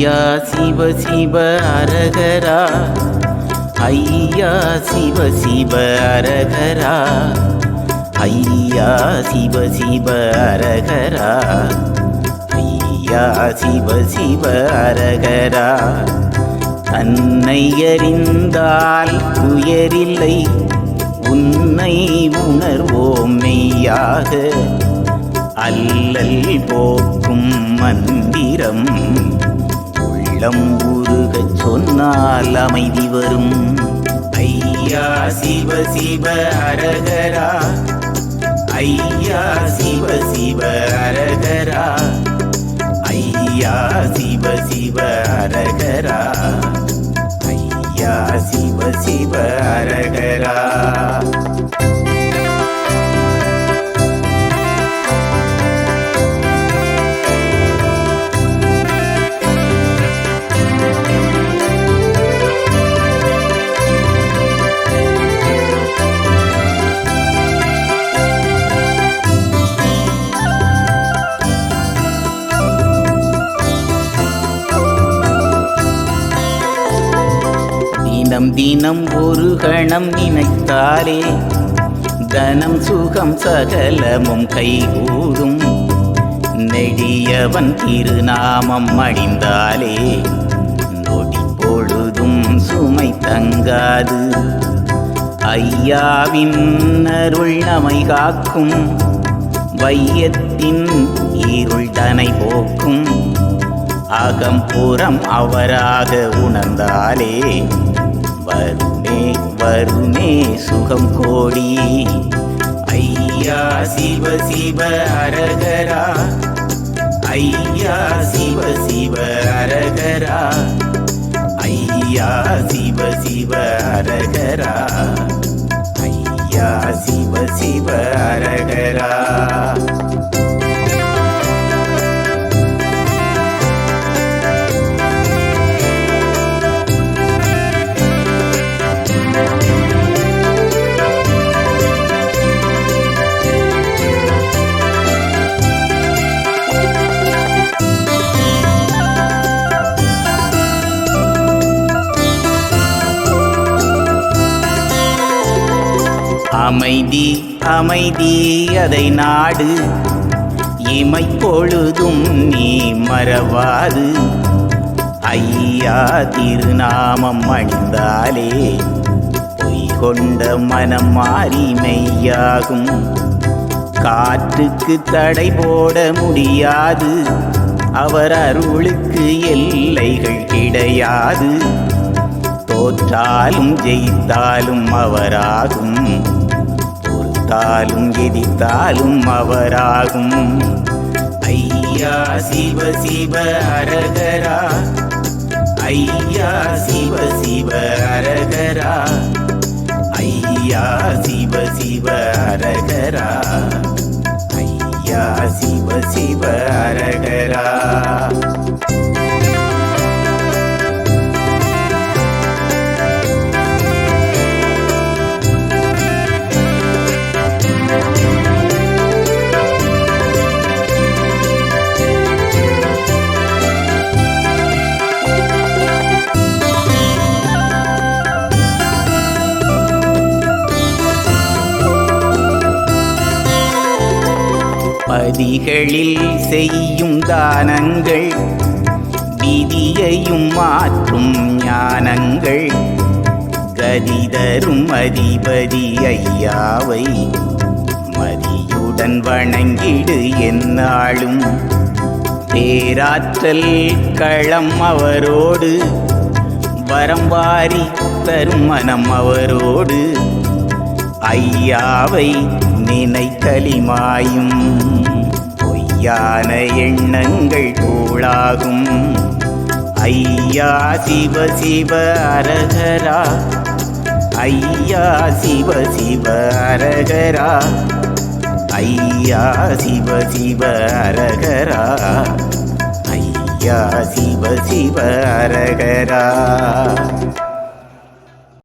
ஐயா சிவ சிவ அரகரா. ஐயா சிவ சிவ அரகரா. ஐயா சிவ சிவ அரகரா. ஐயா சிவ சிவ அரகரா. தன்னை அறிந்தால் உயரில்லை. உன்னை உணர்வோம் மெய்யாக. அல்லல் போக்கும் மந்திரம். உள்ளம் உருகச் சொன்னால் அமைதி வரும். ஐயா சிவ சிவ அரகரா. ஐயா சிவ சிவ அரகரா. ஐயா சிவ சிவ அரகரா. ஐயா சிவ சிவ அரகரா. தினம் தினம் ஒரு கணம் நினைத்தாரே தனம் சுகம் சகலமும் கைகூடும். நெடியவன் திருநாமம் அடிந்தாலே நொடி பொழுதும் சுமை தங்காது. ஐயாவின் அருள் நமை காக்கும் வையத்தின் இருள் தனை போக்கும். அகம்புறம் அவராக உணர்ந்தாலே வருமே வருமே சுகம் கோடி. ஐயா சிவ சிவ அரகரா. ஐயா சிவ சிவ அரகரா. ஐயா சிவ சிவ அரகரா. ஐயா சிவ சிவ அரகரா. அமைதி அமைதி அதை நாடு. இமை பொழுதும் நீ மறவாது. ஐயா திருநாமம் அணிந்தாலே பொய் கொண்ட மனம் மாறி மெய்யாகும். காற்றுக்கு தடை போட முடியாது. அவர் அருளுக்கு எல்லைகள் கிடையாது. தோற்றாலும் ஜெயித்தாலும் அவராகும். பொறுத்தாலும் எதித்தாலும் அவராகும். ஐயா சிவ சிவ அரகரா. ஐயா சிவ சிவ அரகரா. ஐயா சிவ சிவ அரகரா. ஐயா சிவ சிவ அரகரா. பதிகளில் செய்யும் தானங்கள் விதியையும் மாற்றும் ஞானங்கள் கதி தரும் அதிபதி ஐயாவை மதியுடன் வணங்கிடு என்னாலும். பேராற்றல் களம் அவரோடு வரம்பாரி தரும் மனம் அவரோடு ஐயாவை நினைத்தலிமாயும். யான எண்ணங்கள் தூளாகும் ஐயா சிவ சிவ அரகரா. ஐயா சிவ சிவ அரகரா. ஐயா சிவ சிவ அரகரா. ஐயா சிவ சிவ அரகரா.